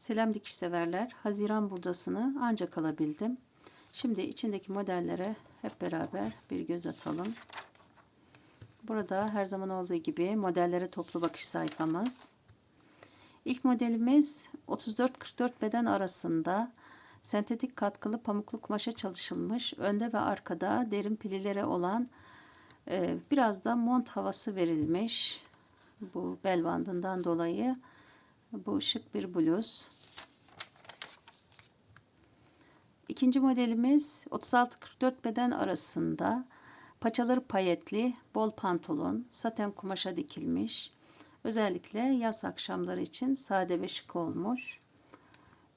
Selam dikiş severler. Haziran burdasını ancak alabildim. Şimdi içindeki modellere hep beraber bir göz atalım. Burada her zaman olduğu gibi modellere toplu bakış sayfamız. İlk modelimiz 34-44 beden arasında sentetik katkılı pamuklu kumaşa çalışılmış. Önde ve arkada derin pililere olan e, biraz da mont havası verilmiş. Bu bel bandından dolayı bu şık bir bluz. İkinci modelimiz 36-44 beden arasında paçaları payetli, bol pantolon, saten kumaşa dikilmiş. Özellikle yaz akşamları için sade ve şık olmuş.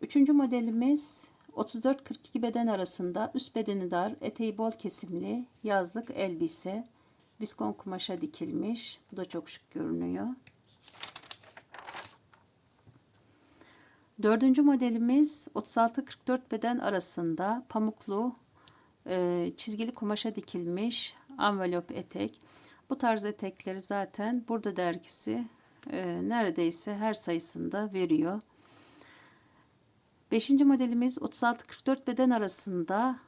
Üçüncü modelimiz 34-42 beden arasında üst bedeni dar, eteği bol kesimli yazlık elbise. Viskon kumaşa dikilmiş. Bu da çok şık görünüyor. Dördüncü modelimiz 36-44 beden arasında pamuklu e, çizgili kumaşa dikilmiş envelop etek. Bu tarz etekleri zaten burada dergisi e, neredeyse her sayısında veriyor. Beşinci modelimiz 36-44 beden arasında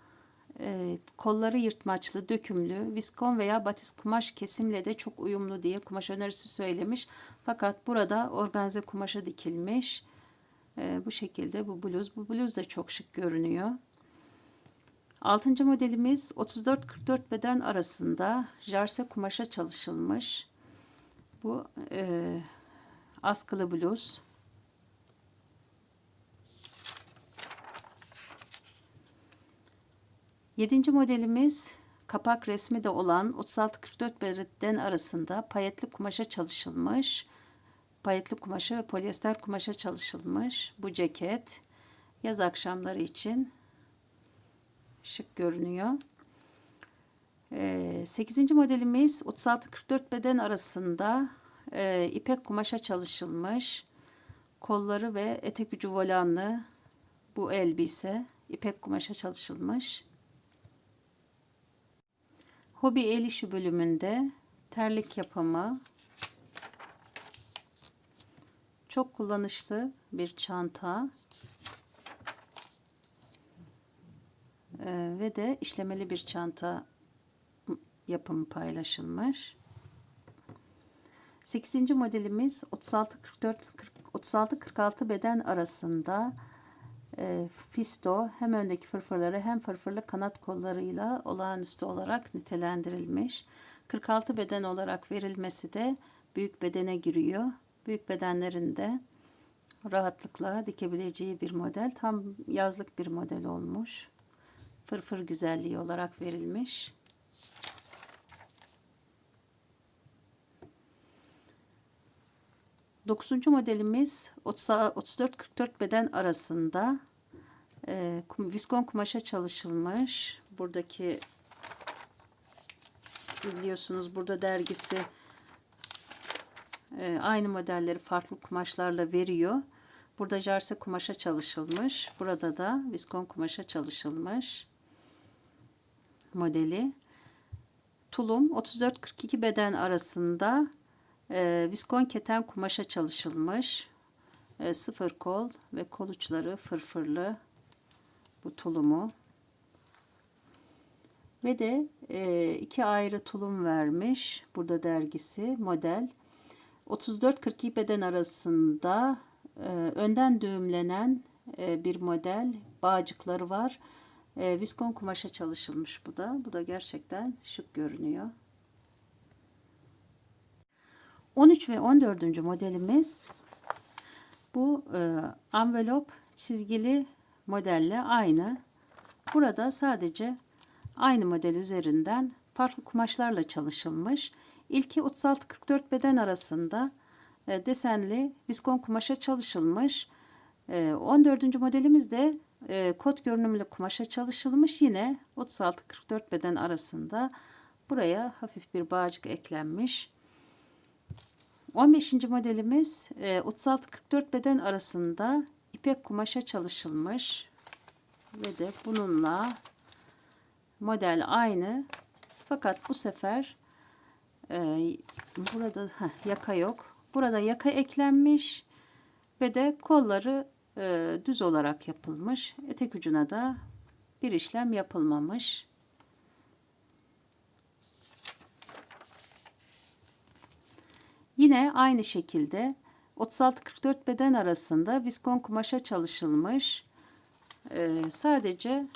e, kolları yırtmaçlı, dökümlü, viskon veya batis kumaş kesimle de çok uyumlu diye kumaş önerisi söylemiş. Fakat burada organze kumaşa dikilmiş. E, bu şekilde bu bluz. Bu bluz da çok şık görünüyor. Altıncı modelimiz 34-44 beden arasında jarse kumaşa çalışılmış. Bu e, askılı bluz. Yedinci modelimiz kapak resmi de olan 36-44 beden arasında payetli kumaşa çalışılmış. Payetli kumaşa ve polyester kumaşa çalışılmış bu ceket yaz akşamları için şık görünüyor. Ee, 8. modelimiz 36-44 beden arasında e, ipek kumaşa çalışılmış. Kolları ve etek ucu volanlı bu elbise ipek kumaşa çalışılmış. Hobi el işi bölümünde terlik yapımı çok kullanışlı bir çanta ee, ve de işlemeli bir çanta yapımı paylaşılmış. 8. modelimiz 36 44 36 46 beden arasında e, fisto hem öndeki fırfırları hem fırfırlı kanat kollarıyla olağanüstü olarak nitelendirilmiş. 46 beden olarak verilmesi de büyük bedene giriyor. Büyük bedenlerinde rahatlıkla dikebileceği bir model. Tam yazlık bir model olmuş. Fırfır güzelliği olarak verilmiş. Dokuzuncu modelimiz 34-44 beden arasında e, viskon kumaşa çalışılmış. Buradaki biliyorsunuz burada dergisi e, aynı modelleri farklı kumaşlarla veriyor. Burada jarse kumaşa çalışılmış. Burada da viskon kumaşa çalışılmış modeli. Tulum 34-42 beden arasında e, viskon keten kumaşa çalışılmış. E, sıfır kol ve kol uçları fırfırlı bu tulumu. Ve de e, iki ayrı tulum vermiş. Burada dergisi model. 34-42 beden arasında e, önden düğümlenen e, bir model. Bağcıkları var. E, viskon kumaşa çalışılmış bu da. Bu da gerçekten şık görünüyor. 13 ve 14. modelimiz bu e, envelop çizgili modelle aynı. Burada sadece aynı model üzerinden farklı kumaşlarla çalışılmış. İlki 36-44 beden arasında e, desenli viskon kumaşa çalışılmış. E, 14. modelimiz de e, kot görünümlü kumaşa çalışılmış. Yine 36-44 beden arasında buraya hafif bir bağcık eklenmiş. 15. modelimiz 36-44 e, beden arasında ipek kumaşa çalışılmış ve de bununla model aynı fakat bu sefer e, burada heh, yaka yok burada yaka eklenmiş ve de kolları e, düz olarak yapılmış. Etek ucuna da bir işlem yapılmamış. Yine aynı şekilde 36-44 beden arasında viskon kumaşa çalışılmış. Ee, sadece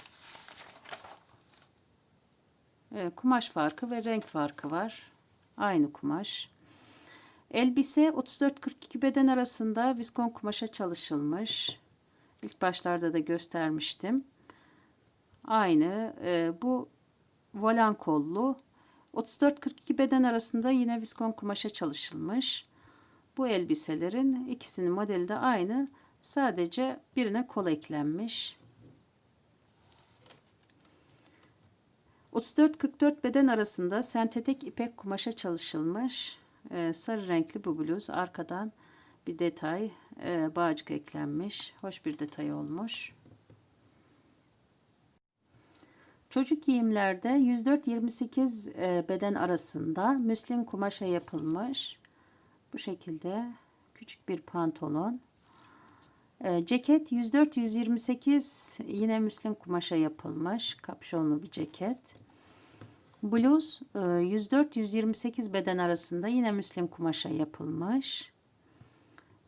e, kumaş farkı ve renk farkı var. Aynı kumaş. Elbise 34-42 beden arasında viskon kumaşa çalışılmış. İlk başlarda da göstermiştim. Aynı. E, bu volan kollu 34-42 beden arasında yine viskon kumaşa çalışılmış. Bu elbiselerin ikisinin modeli de aynı. Sadece birine kol eklenmiş. 34-44 beden arasında sentetik ipek kumaşa çalışılmış. Ee, sarı renkli bu bluz. Arkadan bir detay e, bağcık eklenmiş. Hoş bir detay olmuş. Çocuk giyimlerde 104-28 e, beden arasında müslin kumaşa yapılmış. Bu şekilde küçük bir pantolon. E, ceket 104-128 yine müslin kumaşa yapılmış. Kapşonlu bir ceket. Bluz 104-128 beden arasında yine müslin kumaşa yapılmış.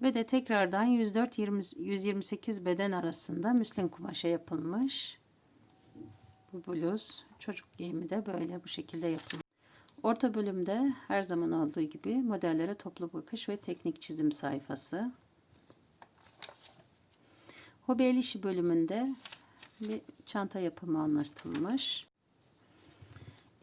Ve de tekrardan 104-128 beden arasında müslin kumaşa yapılmış. Bu bluz çocuk giyimi de böyle bu şekilde yapılıyor. Orta bölümde her zaman olduğu gibi modellere toplu bakış ve teknik çizim sayfası. Hobi el işi bölümünde bir çanta yapımı anlatılmış.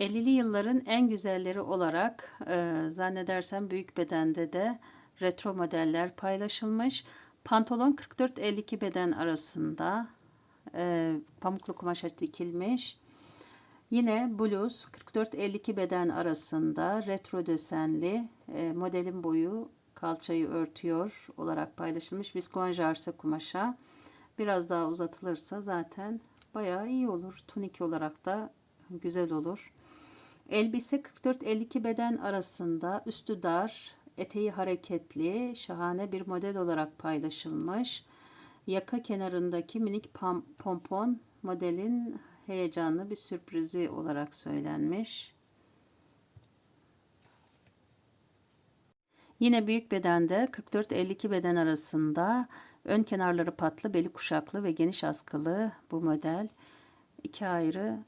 50'li yılların en güzelleri olarak e, zannedersem büyük bedende de retro modeller paylaşılmış. Pantolon 44-52 beden arasında e, pamuklu kumaşa dikilmiş. Yine bluz 44-52 beden arasında retro desenli e, modelin boyu kalçayı örtüyor olarak paylaşılmış viskon jarse kumaşa. Biraz daha uzatılırsa zaten bayağı iyi olur. Tunik olarak da güzel olur. Elbise 44-52 beden arasında üstü dar, eteği hareketli, şahane bir model olarak paylaşılmış. Yaka kenarındaki minik pompon modelin heyecanlı bir sürprizi olarak söylenmiş. Yine büyük bedende 44-52 beden arasında ön kenarları patlı, beli kuşaklı ve geniş askılı bu model iki ayrı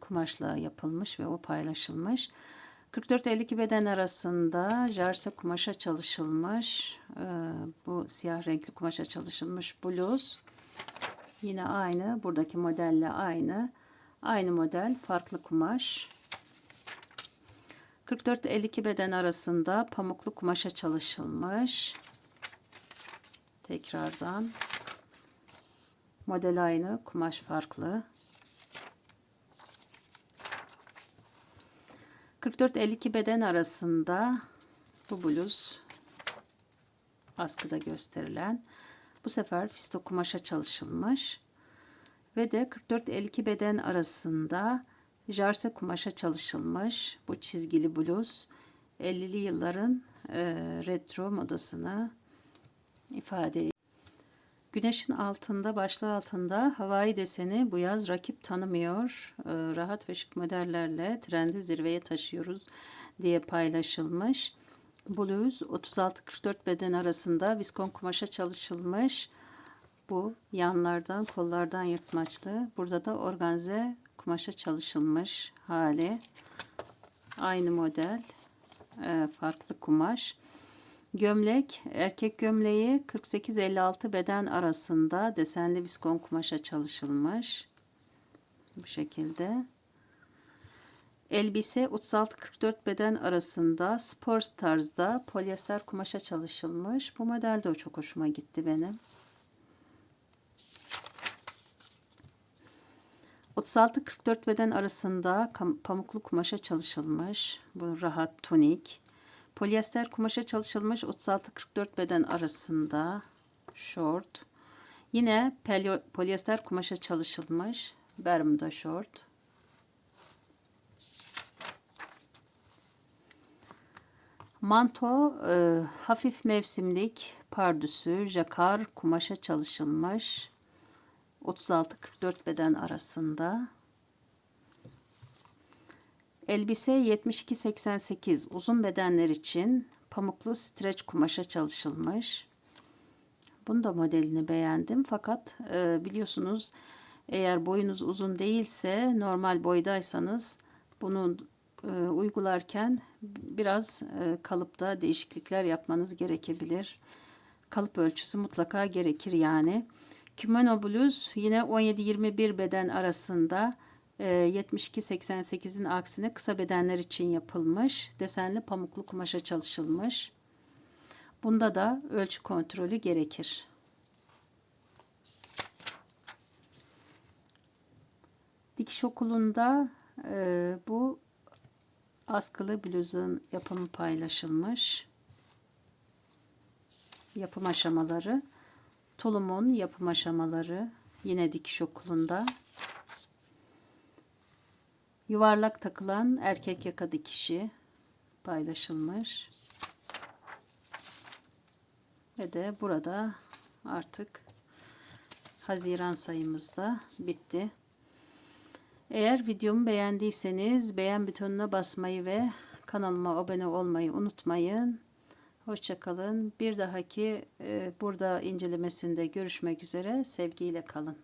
kumaşla yapılmış ve o paylaşılmış. 44-52 beden arasında jarse kumaşa çalışılmış. E, bu siyah renkli kumaşa çalışılmış bluz. Yine aynı. Buradaki modelle aynı. Aynı model. Farklı kumaş. 44-52 beden arasında pamuklu kumaşa çalışılmış. Tekrardan. Model aynı. Kumaş farklı. 44-52 beden arasında bu bluz askıda gösterilen bu sefer fisto kumaşa çalışılmış ve de 44-52 beden arasında jarse kumaşa çalışılmış bu çizgili bluz 50'li yılların e, retro modasını ifade ediyor. Güneşin altında, başlığı altında havai deseni bu yaz rakip tanımıyor. E, rahat ve şık modellerle trendi zirveye taşıyoruz diye paylaşılmış. Bluz 36-44 beden arasında viskon kumaşa çalışılmış. Bu yanlardan kollardan yırtmaçlı. Burada da organze kumaşa çalışılmış hali. Aynı model. E, farklı kumaş. Gömlek, erkek gömleği 48-56 beden arasında desenli viskon kumaşa çalışılmış. Bu şekilde. Elbise 36-44 beden arasında spor tarzda polyester kumaşa çalışılmış. Bu model de çok hoşuma gitti benim. 36-44 beden arasında pamuklu kumaşa çalışılmış. Bu rahat tunik. Polyester kumaşa çalışılmış 36-44 beden arasında short. Yine polyester kumaşa çalışılmış Bermuda short. Manto e, hafif mevsimlik pardüsü, jakar kumaşa çalışılmış. 36-44 beden arasında. Elbise 72-88 uzun bedenler için pamuklu streç kumaşa çalışılmış. Bunu da modelini beğendim. Fakat e, biliyorsunuz eğer boyunuz uzun değilse normal boydaysanız bunu e, uygularken biraz e, kalıpta değişiklikler yapmanız gerekebilir. Kalıp ölçüsü mutlaka gerekir yani. Kimono bluz yine 17-21 beden arasında 72-88'in aksine kısa bedenler için yapılmış. Desenli pamuklu kumaşa çalışılmış. Bunda da ölçü kontrolü gerekir. Dikiş okulunda e, bu askılı bluzun yapımı paylaşılmış. Yapım aşamaları. Tulumun yapım aşamaları yine dikiş okulunda. Yuvarlak takılan erkek yaka dikişi paylaşılmış. Ve de burada artık Haziran sayımızda bitti. Eğer videomu beğendiyseniz beğen butonuna basmayı ve kanalıma abone olmayı unutmayın. Hoşçakalın. Bir dahaki e, burada incelemesinde görüşmek üzere. Sevgiyle kalın.